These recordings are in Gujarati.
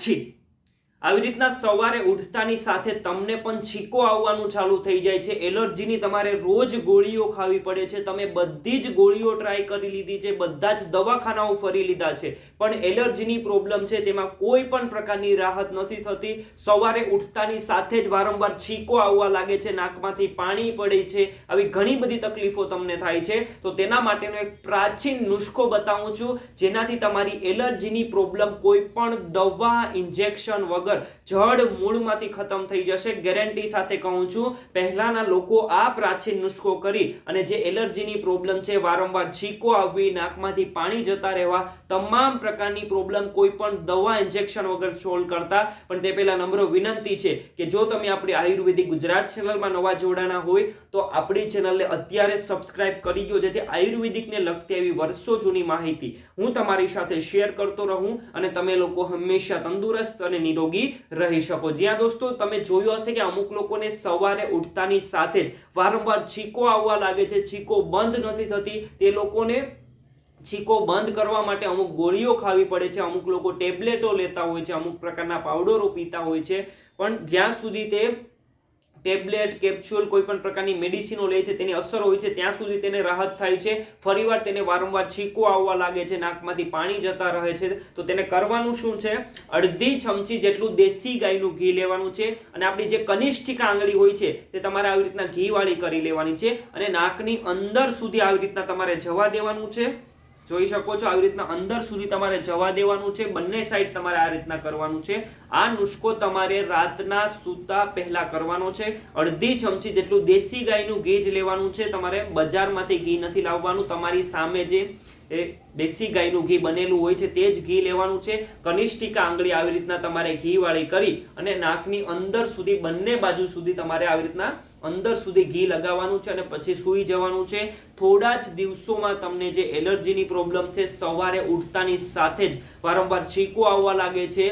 પછી આવી રીતના સવારે ઉઠતાની સાથે તમને પણ છીકો આવવાનું ચાલુ થઈ જાય છે. એલર્જીની તમારે રોજ ગોળીઓ ખાવી પડે છે. તમે બધી જ ગોળીઓ ટ્રાય કરી લીધી છે. બધા જ દવાખાનાઓ ફરી લીધા છે. પણ એલર્જીની પ્રોબ્લેમ છે તેમાં કોઈ પણ પ્રકારની રાહત નથી થતી. સવારે ઉઠતાની સાથે જ વારંવાર છીકો આવવા લાગે છે. નાકમાંથી પાણી પડે છે. આવી ઘણી બધી તકલીફો તમને થાય છે. તો તેના માટેનો એક પ્રાચીન નુસ્ખો બતાવું છું. જેનાથી તમારી એલર્જીની પ્રોબ્લેમ કોઈ પણ દવા, ઇન્જેક્શન વગર જડ મૂળમાંથી ખતમ થઈ જશે. ગેરંટી સાથે કહું છું, પહેલાના લોકો આ પ્રાચીન નુસ્ખો કરી અને જે એલર્જીની પ્રોબ્લેમ છે, વારંવાર છીકો આવવી, નાકમાંથી પાણી જતા રહેવા, તમામ પ્રકારની પ્રોબ્લેમ કોઈ પણ દવા ઇન્જેક્શન વગર સોલ્વ કરતા. પણ તે પહેલા નમ્ર વિનંતી છે કે જો તમે આપણી આયુર્વેદિક ગુજરાત ચેનલમાં નવા જોડાણા હોય, તો આપણી ચેનલને અત્યારે સબસ્ક્રાઇબ કરી દો, જેથી આયુર્વેદિકને લગતી એવી વર્ષો જૂની માહિતી હું તમારી સાથે શેર કરતો રહું અને તમે લોકો હંમેશા તંદુરસ્ત અને નિરોગી રહી શકો. જ્યાં દોસ્તો તમે જોયું હશે કે અમુક લોકોને સવારે ઉઠતાની સાથે જ વારંવાર છીકો આવવા લાગે છે. છીકો બંધ નથી થતી. તે લોકોને છીકો બંધ કરવા માટે અમુક ગોળીઓ ખાવી પડે છે. અમુક લોકો ટેબ્લેટો લેતા હોય છે. અમુક પ્રકારના પાવડરો પીતા હોય છે. પણ જ્યાં સુધી તે ટેબ્લેટ, કેપ્સ્યુલ કોઈ પણ પ્રકારની મેડિસિનો લે છે, તેની અસર હોય છે, ત્યાં સુધી તેને રાહત થાય છે. ફરીવાર તેને વારંવાર છીકો આવવા લાગે છે, નાકમાંથી પાણી જતા રહે છે. તો તેને કરવાનું શું છે? અડધી ચમચી જેટલું દેશી ગાયનું ઘી લેવાનું છે અને આપણી જે કનિષ્ઠિકા આંગળી હોય છે, તે તમારે આવી રીતના ઘીવાળી કરી લેવાની છે અને નાકની અંદર સુધી આવી રીતના તમારે જવા દેવાનું છે. જોઈ શકો છો આવી રીતના અંદર સુધી તમારે જવા દેવાનું છે. બંને સાઈડ તમારે આ રીતના કરવાનું છે. આ નુસ્ખો તમારે રાતના સૂતા પહેલા કરવાનો છે. અડધી ચમચી જેટલું દેશી ગાયનું ઘી જ લેવાનું છે. તમારે બજારમાંથી ઘી નથી લાવવાનું. તમારી સામે જે, એ દેશી ગાયનું ઘી બનેલું હોય છે તે જ ઘી લેવાનું છે. કનિષ્ઠિકા આંગળી આવી રીતના તમારે ઘી વાળી કરી અને નાકની અંદર સુધી, બંને બાજુ સુધી તમારે આવી રીતના અંદર સુધી ઘી લગાવવાનું છે અને પછી સૂઈ જવાનું છે. થોડા જ દિવસોમાં તમને જે એલર્જીની પ્રોબ્લેમ છે, સવારે ઉઠતાની સાથે જ વારંવાર છીકો આવવા લાગે છે.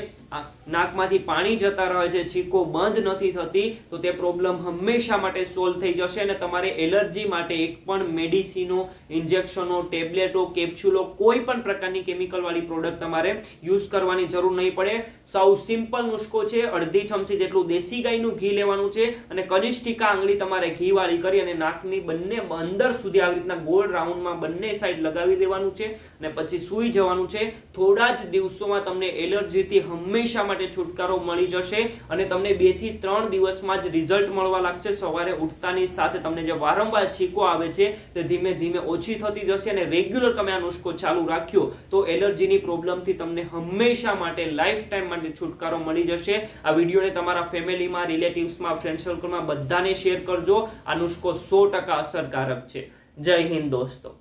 નાકમાંથી પાણી જતા રહે છે, છીકો બંધ નથી થતી, તો તે પ્રોબ્લેમ હંમેશા માટે સોલ્વ થઈ જશે અને તમારે એલર્જી માટે એક પણ મેડિસિનો, ઇન્જેક્શનો, ટેબ્લેટો, કેપ્સ્યુલો, કોઈ પણ પ્રકારની કેમિકલ વાળી પ્રોડક્ટ તમારે યુઝ કરવાની જરૂર નહીં પડે. સૌ સિમ્પલ નુસ્ખો છે, અડધી ચમચી જેટલું દેશી ગાયનું ઘી લેવાનું છે અને કનિષ્ઠિકા આંગળી તમારે ઘીવાળી કરી અને નાકની બંને અંદર સુધી આવી રીતના ગોળ રાઉન્ડમાં બંને સાઈડ લગાવી દેવાનું છે અને પછી સૂઈ જવાનું છે. થોડા જ દિવસોમાં તમને એલર્જીથી હંમેશા માટે છુટકારો મળી જશે અને તમને બેથી ત્રણ દિવસમાં જ રિઝલ્ટ મળવા લાગશે. સવારે ઉઠતાની સાથે તમને જે વારંવાર છીકો આવે છે તે ધીમે ધીમે ઓછી થતી જશે અને રેગ્યુલર તમે આ નુસ્ખો ચાલુ રાખ્યો તો એલર્જીની પ્રોબ્લેમથી તમને હંમેશા માટે લાઈફ ટાઈમ માટે છુટકારો મળી જશે. આ વિડીયોને તમારા ફેમિલીમાં, રિલેટિવ્સમાં ફ્રેન્ડ સર્કલમાં બધાને શેર કરજો. આ નુસ્ખો સો ટકા અસરકારક છે. જય હિન્દ દોસ્તો.